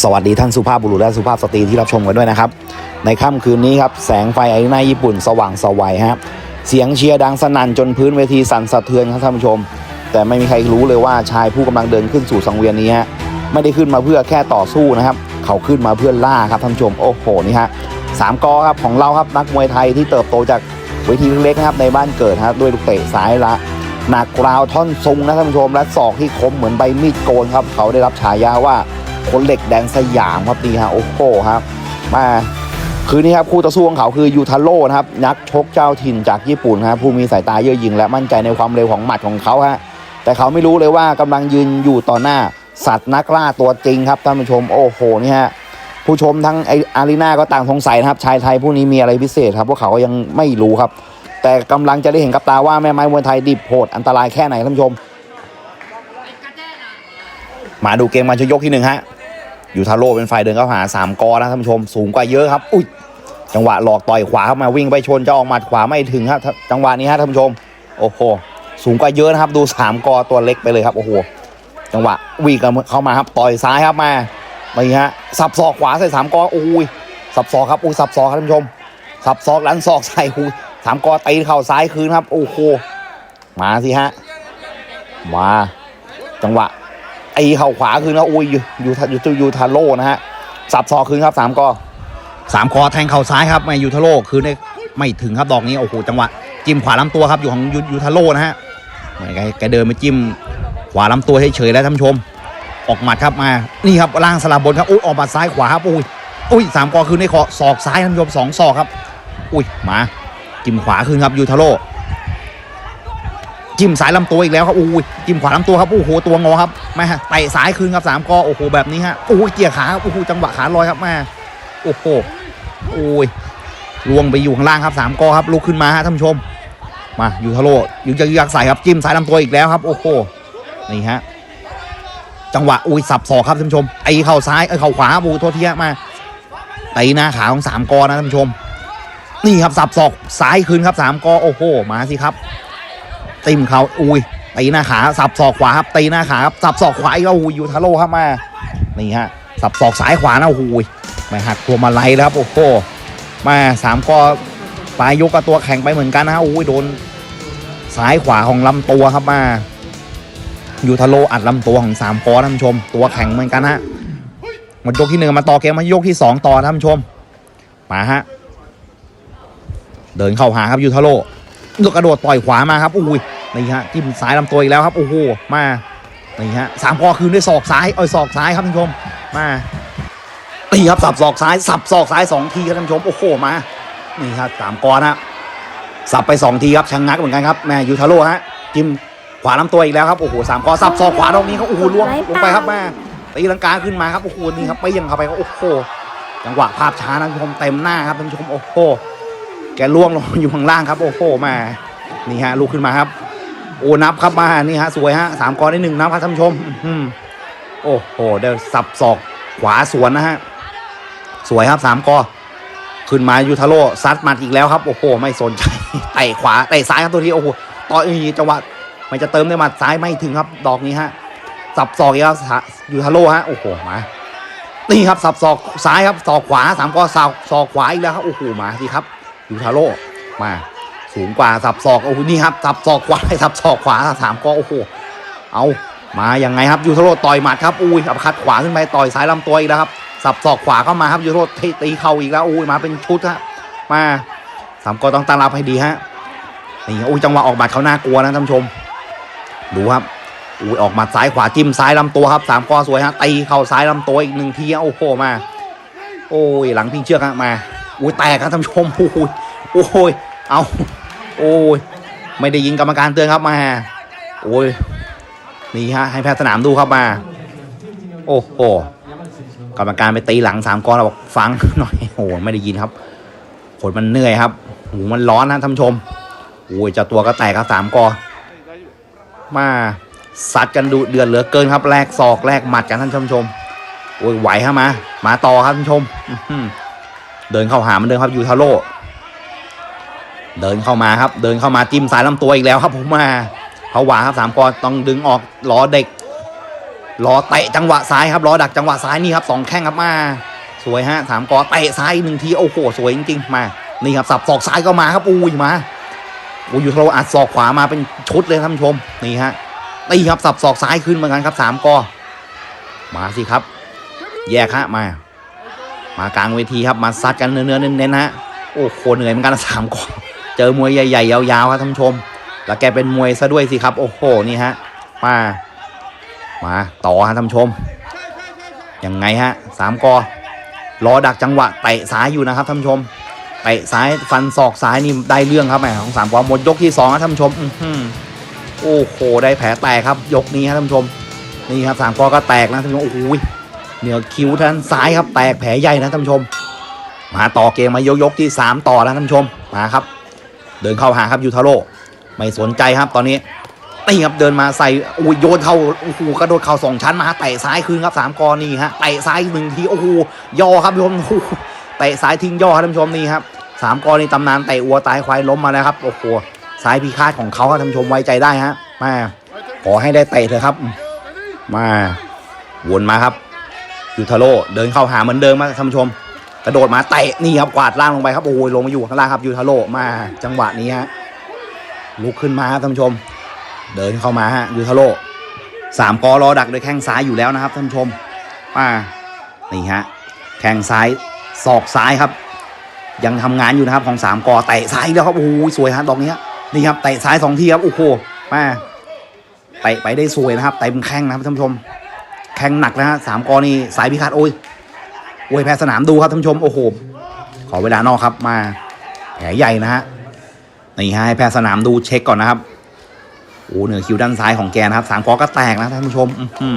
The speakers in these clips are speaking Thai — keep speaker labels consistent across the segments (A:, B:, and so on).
A: สวัสดีท่านสุภาพบุรุษและสุภาพสตรีที่รับชมกันด้วยนะครับ ในค่ำคืนนี้ครับแสงไฟไอ้หน้าญี่ปุ่นสว่างสวัยฮะเสียงเชียร์ดังสนั่นจนพื้นเวทีสั่นสะเทือนครับท่านผู้ชม แต่ไม่มีใครรู้เลยว่าชายผู้กำลังเดินขึ้นสู่สังเวียนนี้ฮะไม่ได้ขึ้นมาเพื่อแค่ต่อสู้นะครับ เขาขึ้นมาเพื่อล่าครับท่านผู้ชมโอ้โหนี่ฮะสามกอครับของเราครับนักมวยไทยที่เติบโตจากเวทีเล็กๆนะครับในบ้านเกิดครับด้วยลูกเตะซ้ายละหนักราวท่อนซุงนะท่านผู้ชมและศอกที่คมเหมือนใบมีดโกนครับเขาได้รับฉายาว่า คนเหล็กแดงสยามครับนี่ฮะโอ้โหครับมาคืนนี้ครับคู่ต่อสู้ของเขาคือยูทาโร่นะครับนักชกเจ้าถิ่นจากญี่ปุ่นครับผู้มีสายตาเย่อหยิ่งและมั่นใจในความเร็วของหมัดของเขาฮะแต่เขาไม่รู้เลยว่ากำลังยืนอยู่ต่อหน้าสัตว์นักล่าตัวจริงครับท่านผู้ชมโอ้โหนี่ฮะผู้ชมทั้งไออารีนาก็ต่างสงสัยนะครับชายไทยผู้นี้มีอะไรพิเศษครับพวกเขาก็ยังไม่รู้ครับ แต่กำลังจะได้เห็นกับตาว่าแม่ไม้มวยไทยดิบโหดอันตรายแค่ไหนท่านผู้ชม มาดูเกมมาชยกที่หนึ่งฮะยูทาโร่เป็นฝ่ายเดินเข้าหาสามกอนะท่านผู้ชมสูงกว่าเยอะครับ อุ้ยจังหวะหลอกต่อยขวาเข้ามาวิ่งไปชนจะออกหมัดขวาไม่ถึงครับจังหวะนี้ฮะท่านผู้ชมโอ้โหสูงกว่าเยอะนะครับ ดูสามกอตัวเล็กไปเลยครับโอ้โหจังหวะวิ่งเข้ามาครับต่อยซ้ายครับมานี่ฮะสับศอกขวาใส่สามกอโอ้ยสับศอกครับอุ้ยสับศอกครับท่านผู้ชม สับศอกลันศอกใส่หูสามกอตีเข่าซ้ายคืนครับ โอ้โหมาสิฮะมาจังหวะ ไอเข่าขวาคืนแล้วอุ้ยอยู่อยู่อยู่อยู่ทาโร่นะฮะสับศอกคืนครับสามกอสามกอแทงเข่าซ้ายครับไม่ยูทาโร่คืนได้ไม่ถึงครับดอกนี้โอ้โหจังหวะจิ้มขวาลำตัวครับอยู่ของยูยูทาโร่นะฮะเหมือนแกแกเดินไปจิ้มขวาลำตัวเฉยๆแล้วท่านชม ออกหมัดครับมานี่ครับล่างสลับบนครับอุ้ยออกหมัดซ้ายขวาครับอุ้ยอุ้ยสามกอคืนในขอศอกซ้ายท่านชมสองศอกครับ อุ้ยมาจิ้มขวาคืนครับยูทาโร่ จิ้มสายลำตัวอีกแล้วครับอุ้ยจิ้มขวาลำตัวครับโอ้โหตัวงอครับแม่เตะซ้ายคืนครับสามกอโอ้โหแบบนี้ฮะโอ้โหเกี่ยขาครับโอ้โหจังหวะขาลอยครับแม่โอ้โหโอ้ยลวงไปอยู่ข้างล่างครับสามกอครับลุกขึ้นมาฮะท่านผู้ชม มาอยู่ทาโร่ยูจะยักใส่ครับจิ้มสายลำตัวอีกแล้วครับโอ้โหนี่ฮะจังหวะอุ้ยสับศอกครับท่านผู้ชมไอเข่าซ้ายไอเข่าขวาบูโทษทีฮะมาตีหน้าขาของสามกอนะท่านผู้ชม นี่ครับสับศอกซ้ายคืนครับสามกอโอ้โหมาสิครับ ติมเขาอุ้ยตีหน้าขาสับศอกขวาครับตีหน้าขาครับสับศอกขวาอีกแล้วโอ้ยยูทาโร่ครับมานี่ฮะสับศอกซ้ายขวานะโอ้โหไม่หักตัวมาไล่แล้วครับโอ้โหมาสามกอปลายยกกับตัวแข็งไปเหมือนกันนะฮะโอ้ยโดนซ้ายขวาของลำตัวครับมายูทาโร่อัดลำตัวของสามกอท่านชม ตัวแข็งเหมือนกันฮะหมดยกที่หนึ่งมาต่อเกมมายกที่สองต่อท่านชมมาฮะเดินเข้าหาครับยูทาโร่ ยกกระโดดต่อยขวามาครับอุ้ยนี่ฮะจิ้มซ้ายลำตัวอีกแล้วครับโอ้โหมานี่ฮะสามกอคืนด้วยศอกซ้ายเอ้ยศอกซ้ายครับท่านผู้ชมมาตีครับสับศอกซ้ายสับศอกซ้ายสองทีครับท่านผู้ชมโอ้โหมานี่ครับสามกอนะสับไปสองทีครับชะงงักเหมือนกันครับแม่ยูทาโร่ฮะจิ้มขวาลำตัวอีกแล้วครับโอ้โหสามกอสับศอกขวาตรงนี้ครับโอ้โหล่วงลงไปครับแม่ตีลังกาขึ้นมาครับโอ้โหนี่ครับไปยังเข้าไปก็โอ้โหจังหวะภาพช้านะท่านผู้ชมเต็มหน้าครับท่านผู้ชมโอ้โห แกล่วงลงอยู่ข้างล่างครับ โอ้โหมานี่ฮะลุกขึ้นมาครับ โอ้นับครับมานี่ฮะสวยฮะสามกอได้หนึ่งนับครับท่านผู้ชมโอ้โหเดี๋ยวสับศอกขวาสวนนะฮะสวยครับสามกอขึ้นมายูทาโร่ซัดมัดอีกแล้วครับโอ้โหไม่สนใจเตะขวาเตะซ้ายครับตัวนี้โอ้โหต่อยีจังหวะมันจะเติมด้วยหมัดซ้ายไม่ถึงครับ ดอกนี้ฮะสับศอกอีกแล้วยูทาโร่ฮะโอ้โหมานี่ครับสับศอกซ้ายครับศอกขวาสามก็ศอกศอกขวาอีกแล้วครับโอ้โหมาสิครับ ยูทาโร่มาสูงกว่าสับศอกโอ้โหนี่ครับสับศอกขวาสับศอกขวาสามก็โอ้โหเอามายังไงครับยูทาโร่ต่อยหมัดครับอุ้ยอับคัดขวาขึ้นไปต่อยซ้ายลำตัวอีกแล้วครับสับศอกขวาเข้ามาครับยูทาโร่ตีตีเข่าอีกแล้วอุ้ยมาเป็นชุดฮะมาสามก็ต้องตั้งรับให้ดีฮะนี่อุ้ยจังหวะออกหมัดเขาน่ากลัวนะท่านผู้ชม ดูครับอุ้ยออกหมาซ้ายขวาจิ้มซ้ายลำตัวครับสามกอสวยฮะตีเข่าซ้ายลำตัวอีกหนึ่งทีโอ้โหมา โอ้ยหลังพิงเชือกฮะมา อุ้ยแตกครับท่านผู้ชมโอ้ยโอ้ยเอาโอ้ยไม่ได้ยิงกรรมการเตือนครับมาโอ้ยนี่ฮะให้แพทย์สนามดูครับมา โอ้โหกรรมการไปตีหลังสามกอเราบอกฟังหน่อยโอ้ไม่ได้ยินครับผลมันเหนื่อยครับหูมันร้อนนะท่านผู้ชมโอ้ยเจ้าตัวก็แตกครับสามกอมาสัดกันดูเดือดเหลือเกินครับแลกศอกแลกหมัดกันท่านผู้ชมโอ้ยไหวครับมา มาต่อครับท่านผู้ชมอื เดินเข้าหามันเดินครับยูทาโร่เดินเข้ามาครับ เดินเข้ามาจิ้มสายลำตัวอีกแล้วครับผมมาเขาหวาครับสามกอต้องดึงออกล้อเด็กรอเตะจังหวะซ้ายครับรอดักจังหวะซ้ายนี่ครับสองแข้งครับมา สวยฮะสามกอเตะซ้ายหนึ่งทีโอ้โหสวยจริงๆมา นี่ครับสับศอกซ้ายก็มาครับอุ้ยมาอุ้ยอยู่ทะโลอัดศอกขวามาเป็นชุดเลยท่านชมนี่ฮะตีครับสับศอกซ้ายขึ้นเหมือนกันครับสามกอมาสิครับ แยกฮะมา มากลางเวทีครับมาซัดกันเนื้อๆเน้นๆฮะโอ้โหเหนื่อยเหมือนกันนะสามกอเจอมวยใหญ่ๆยาวๆครับท่านผู้ชม แล้วแกเป็นมวยซะด้วยสิครับ โอ้โหนี่ฮะมามาต่อฮะท่านผู้ชมยังไงฮะสามกอรอดักจังหวะเตะซ้ายอยู่นะครับท่านผู้ชมเตะซ้ายฟันศอกซ้ายนี่ได้เรื่องครับแหมของสามกอหมดยกที่สองครับท่านผู้ชมโอ้โหได้แผลแตกครับ ยกนี้ครับท่านผู้ชมนี่ครับสามกอก็แตกนะท่านผู้ชมโอ้โห เหนือคิ้วท่านซ้ายครับแตกแผลใหญ่นะท่านผู้ชม มาต่อเกมมายกยกที่สามต่อแล้วท่านผู้ชมมาครับ เดินเข้าหาครับยูทาโร่ไม่สนใจครับตอนนี้นี่ครับเดินมาใส่อุ้ยโยนเข้าโอ้โหกระโดดเข่าสองชั้นมาเตะซ้ายคืนครับสามกอนี่ฮะเตะซ้ายหนึ่งทีโอ้โหย่อครับท่านผู้ชมเตะซ้ายทิ้งย่อครับท่านผู้ชมนี่ครับสามกอนี่ตำนานเตะอัวตายควายล้มมาแล้วครับโอ้โหซ้ายพิฆาตของเขาครับท่านผู้ชมไว้ใจได้ฮะมาขอให้ได้เตะเถอะครับ มาวนมาครับ ยูทาโร่เดินเข้าหาเหมือนเดิมครับท่านผู้ชม กระโดดมาเตะนี่ครับกวาดล่างลงไปครับโอ้ยลงมาอยู่ข้างล่างครับยูทาโร่มาจังหวะนี้ฮะลุกขึ้นมาครับท่านผู้ชม เดินเข้ามาฮะยูทาโร่สามกอรอดักโดยแข้งซ้ายอยู่แล้วนะครับท่านผู้ชมมานี่ฮะแข้งซ้ายศอกซ้ายครับ ยังทำงานอยู่นะครับของสามกอเตะซ้ายอีกแล้วครับโอ้ยสวยฮะดอกนี้นี่ครับเตะซ้ายสองทีครับโอ้โหมาเตะไปได้สวยนะครับเต็มแข้งนะครับท่านผู้ชม งหนักนะฮะสามกอนี่สายพิฆาตโอ้ยโอ้ยแพ้สนามดูครับท่านผู้ชมโอ้โหขอเวลานอกครับมาแผลใหญ่นะฮะนี่ฮะให้แพ้สนามดูเช็คก่อนนะครับโอ้เหนือคิวด้านซ้ายของแกนะครับสามกอก็แตกนะท่านผู้ชมอื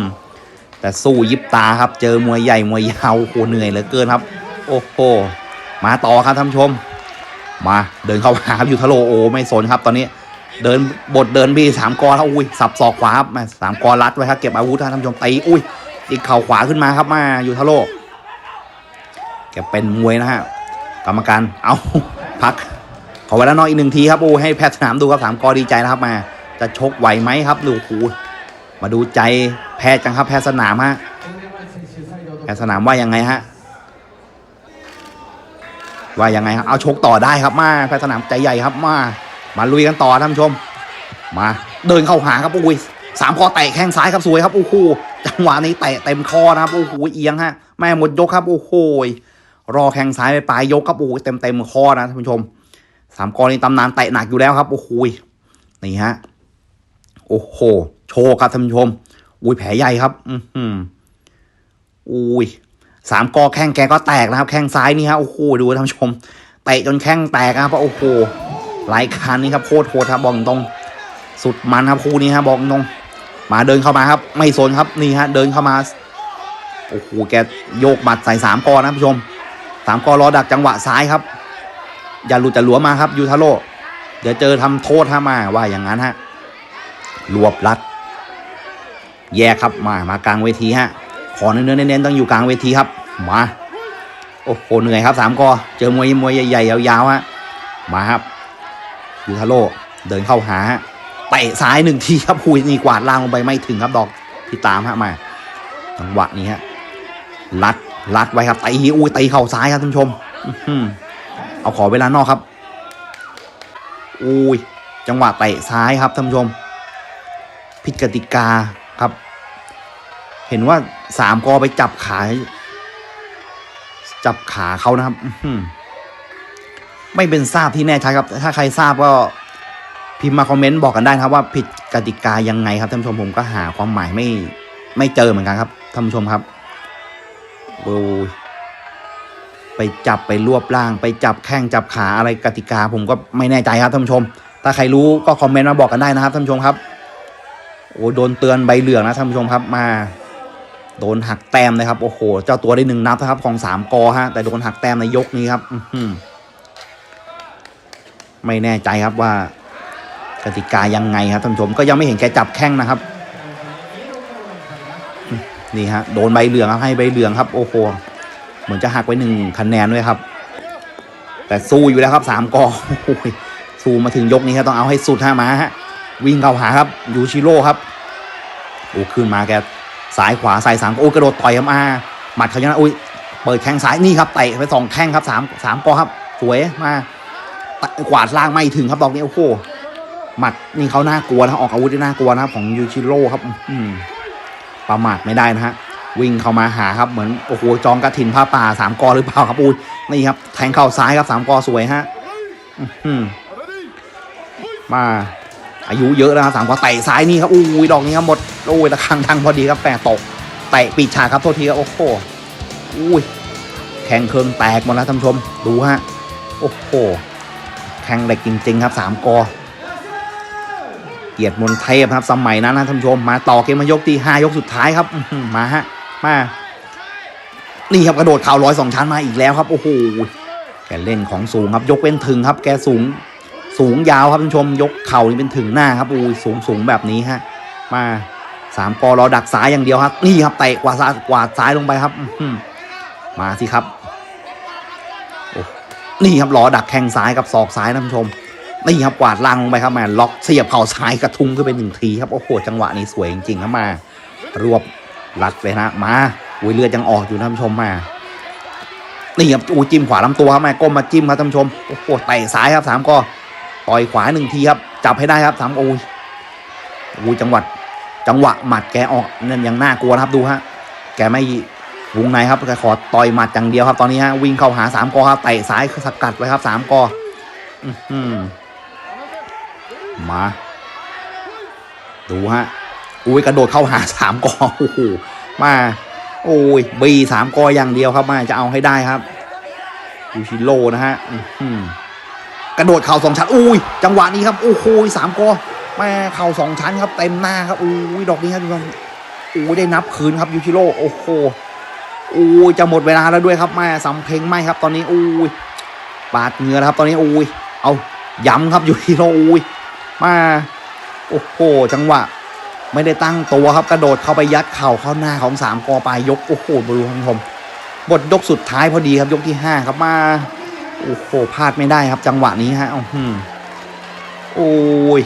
A: แต่สู้ยิบตาครับ เจอมวยใหญ่มวยยาวโอ้เหนื่อยเหลือเกินครับ โอ้โหมาต่อครับท่านผู้ชม มาเดินเข้าหาครับอยู่ทะโลโอไม่สนครับตอนนี้ เดินบทเดินพี่สามกอแล้วอุ้ยสับศอกขวาครับม่สามกอรัดไว้ครับเก็บอาวุธท่านผู้ชมตีอุ้ยอีกเข่าขวาขึ้นมาครับมาอยู่ทะโลแกเป็นมวยนะฮะกรรมการเอาพักขอเวลานอกอีกหนึ่งทีครับโอ้ให้แพทย์สนามดูครับสามกอดีใจนะครับมา จะชกไหวไหมครับดูโอ้โหมาดูใจแพทย์จังครับแพทย์สนามฮะแพทย์สนามว่ายังไงฮะว่ายังไงครับเอาชกต่อได้ครับมาแพทย์สนามใจใหญ่ครับมา มาลุยกันต่อท่านผู้ชม มาเดินเข้าหาครับโอ้ยสามคอเตะแข้งซ้ายครับสวยครับโอ้โหจังหวะนี้เตะเต็มคอนะครับโอ้โหเอียงฮะแม่หมดยกครับโอ้โหรอแข้งซ้ายไปปลายยกครับโอ้โหเต็มเต็มคอนะท่านผู้ชมสามกอนี่ตำนานเตะหนักอยู่แล้วครับโอ้โหนี่ฮะโอ้โหโชว์ครับท่านผู้ชมอุ้ยแผลใหญ่ครับ อือหืออุ้ยสามกอแข้งแกก็แตกนะครับ แข้งซ้ายนี่ฮะโอ้โหดูท่านผู้ชมเตะจนแข้งแตกนะครับโอ้โห หลายคันนี่ครับโคตรโหดครับบอกตรงสุดมันครับคู่นี้ฮะบอกตรงมาเดินเข้ามาครับ ไม่สนครับนี่ฮะเดินเข้ามาโอ้โหแกโยกหมัดใส่สามกอนะผู้ชมสามกอรอดักจังหวะซ้ายครับ อย่าหลุดจะหลวมมาครับยูทาโร่เดี๋ยวเจอทำโทษฮะมาว่าอย่างนั้นฮะรวบรัด แยกครับมามากลางเวทีฮะขอเนื้อเน้นๆต้องอยู่กลางเวทีครับมาโอ้โหเหนื่อยครับสามกอเจอมวยมวยใหญ่ๆยาวๆฮะมาครับ ยูทาโร่เดินเข้าหาเตะซ้ายหนึ่งทีครับหุยนี่กวาดล่างลงไปไม่ถึงครับดอกที่ตามฮะมาจังหวะนี้ฮะลัดลัดไว้ครับตีอุ้ยตีเข่าซ้ายครับท่านผู้ชมเอาขอเวลานอกครับอุ้ยจังหวะเตะซ้ายครับท่านผู้ชม ผิดกติกาครับ เห็นว่าสามกอไปจับขา จับขาเขานะครับอื ไม่เป็นทราบที่แน่ชัดครับ ถ้าใครทราบก็พิมพ์มาคอมเมนต์บอกกันได้ครับว่าผิดกติกายังไงครับท่านผู้ชมผมก็หาความหมายไม่ไม่เจอเหมือนกันครับท่านผู้ชมครับโอ้ยไปจับไปรวบร่าง ไปจับแข้งจับขาอะไรกติกา ผมก็ไม่แน่ใจครับท่านผู้ชม ถ้าใครรู้ก็คอมเมนต์มาบอกกันได้นะครับท่านผู้ชมครับโอ้โดนเตือนใบเหลืองนะท่านผู้ชมครับมา โดนหักแต้มนะครับโอ้โห เจ้าตัวได้หนึ่งนับนะครับของสามกอฮะแต่โดนหักแต้มในยกนี้ครับ อื ไม่แน่ใจครับว่ากติกายังไงครับท่านผู้ชมก็ยังไม่เห็นแกจับแข้งนะครับนี่ฮะโดนใบเหลืองครับให้ใบเหลืองครับโอ้โหเหมือนจะหักไว้หนึ่งคะแนนด้วยครับ แต่สู้อยู่แล้วครับสามกอสู้มาถึงยกนี้ครับต้องเอาให้สุดฮะมาฮะวิ่งเข้าหาครับยูชิโร่ครับโอ้ขึ้นมาแกซ้ายขวาใส่สามโอ้กระโดดต่อยมาหมัดเขาชนะอุ้ยเปิดแข้งซ้ายนี่ครับเตะไปสองแข้งครับสามสามกอครับ สวยมา กวาดล่างไม่ถึงครับดอกนี้โอ้โหหมัดนี่เขาน่ากลัวนะออกอาวุธที่น่ากลัวนะครับของยูชิโร่ครับอืมประมาทไม่ได้นะฮะวิ่งเข้ามาหาครับเหมือนโอ้โหจองกระถินผ้าป่าสามกอหรือเปล่าครับอุ้ยนี่ครับแทงเข่าซ้ายครับสามกอสวยฮะอืมมา อายุเยอะแล้วครับสามกอเตะซ้ายนี่ครับอุ้ยดอกนี้ครับหมดโอ้ยตะคางดังพอดีครับแปะตกเตะปีกฉากครับโทษทีครับโอ้โหอุ้ยแข่งเคืองแตกหมดแล้วท่านผู้ชมดูฮะโอ้โห แข่งเหล็กจริง ๆ ครับสามกอเกียรติมนเทพครับ สมัยนั้นนะท่านผู้ชมมาต่อเกมมายกที่ห้ายกสุดท้ายครับมาฮะมา นี่ครับกระโดดเข่าร้อยสองชั้นมาอีกแล้วครับ โอ้โหแกเล่นของสูงครับ ยกเป็นถึงครับ แกสูง สูงยาวครับท่านผู้ชม ยกเข่านี่เป็นถึงหน้าครับอุ้ยสูงสูงแบบนี้ฮะมาสามปอรอดักซ้ายอย่างเดียวครับ นี่ครับเตะกวาดซ้ายกวาดซ้ายลงไปครับมาสิครับ นี่ครับรอดักแข้งซ้ายกับศอกซ้ายนะท่านผู้ชมนี่ครับกวาดล่างลงไปครับแมนล็อกเสียบเข่าซ้ายกระทุ้งขึ้นไปหนึ่งทีครับโอ้โหจังหวะนี้สวยจริงๆครับมารวบรัดเลยนะมาอุ้ยเลือดยังออกอยู่ท่านผู้ชมมานี่ครับอูจิ้มขวาลำตัวครับแม่ก้มมาจิ้มครับท่านผู้ชมโอ้โหเตะซ้ายครับสามกอต่อยขวาหนึ่งทีครับจับให้ได้ครับสามโอ้ยโอ้ยจังหวัดจังหวะหมัดแกออกนั่นยังน่ากลัวนะครับดูฮะแกไม่ วงในครับแกขอต่อยหมัดอย่างเดียวครับ ตอนนี้ฮะวิ่งเข้าหาสามกอครับเตะซ้ายสกัดไว้ครับสามกอมาดูฮะอุ้ยกระโดดเข้าหาสามกอโอ้โหมา โอ้ยบีสามกออย่างเดียวครับมาจะเอาให้ได้ครับยูชิโร่นะฮะกระโดดเข่าสองชั้นอุ้ยจังหวะนี้ครับโอ้โหสามกอม่เข่าสองชั้นครับเต็มหน้าครับอุ้ยดอกนี้ครับทุกท่านอุ้ยได้นับคืนครับยูชิโร่โอ้โห อุ้ยจะหมดเวลาแล้วด้วยครับแม่สำเพ็งไม่ครับ ตอนนี้อุ้ยปาดเหงื่อครับ ตอนนี้อุ้ยเอาย้ำครับอยูชิโรอุ้ยมาโอ้โหจังหวะ ไม่ได้ตั้งตัวครับกระโดดเข้าไปยัดเข่าเข้าหน้าของสามกอปลายยกโอ้โหดูท่านผู้ชมบทยกสุดท้ายพอดีครับยกที่ห้าครับมาโอ้โหพลาดไม่ได้ครับ จังหวะนี้ฮะอื้อหือโอ้ย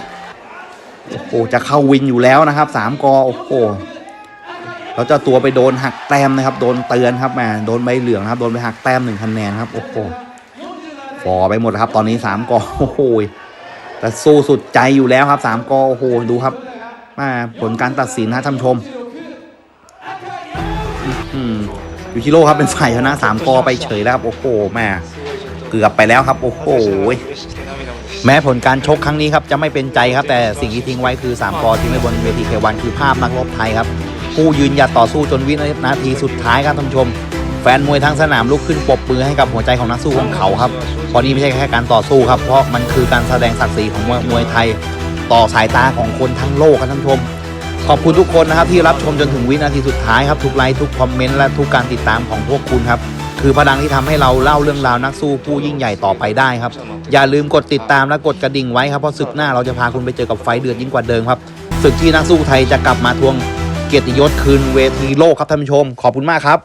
A: โอ้โหจะเข้าวินอยู่แล้วนะครับสามกอโอ้โห แล้วเจ้าตัวไปโดนหักแต้มนะครับ โดนเตือนครับแหมโดนใบเหลืองครับโดนไปหักแต้มหนึ่งคะแนนครับโอ้โหฟอไปหมดครับ ตอนนี้สามกอโอ้โหแต่สู้สุดใจอยู่แล้วครับสามกอโอ้โหดูครับมาผลการตัดสินนะท่านชมยูชิโร่ครับเป็นฝ่ายชนะสามกอไปเฉยแล้วครับ โอ้โหแม่เกือบไปแล้วครับ โอ้โหแม้ผลการชกครั้งนี้ครับจะไม่เป็นใจครับ แต่สิ่งที่ทิ้งไว้คือ3กอทิ้งไว้บนเวทีเควันคือภาพนักรบไทยครับ ผู้ยืนหยัดต่อสู้จนวินาทีสุดท้ายครับท่านผู้ชม แฟนมวยทั้งสนามลุกขึ้นปรบมือให้กับหัวใจของนักสู้ของเขาครับเพราะนี่ไม่ใช่แค่การต่อสู้ครับเพราะมันคือการแสดงศักดิ์ศรีของมวยไทย ต่อสายตาของคนทั้งโลกครับท่านผู้ชมขอบคุณทุกคนนะครับที่รับชมจนถึงวินาทีสุดท้ายครับทุกไลค์ทุกคอมเมนต์และทุกการติดตามของพวกคุณครับคือพลังที่ทำให้เราเล่าเรื่องราวนักสู้ผู้ยิ่งใหญ่ต่อไปได้ครับ อย่าลืมกดติดตามและกดกระดิ่งไว้ครับเพราะศึกหน้าเราจะพาคุณไปเจอกับไฟเดือดยิ่งกว่าเดิมครับศึกที่นักสู้ไทยจะกลับมาทวง เกียรติยศคืนเวทีโลกครับท่านผู้ชม ขอบคุณมากครับ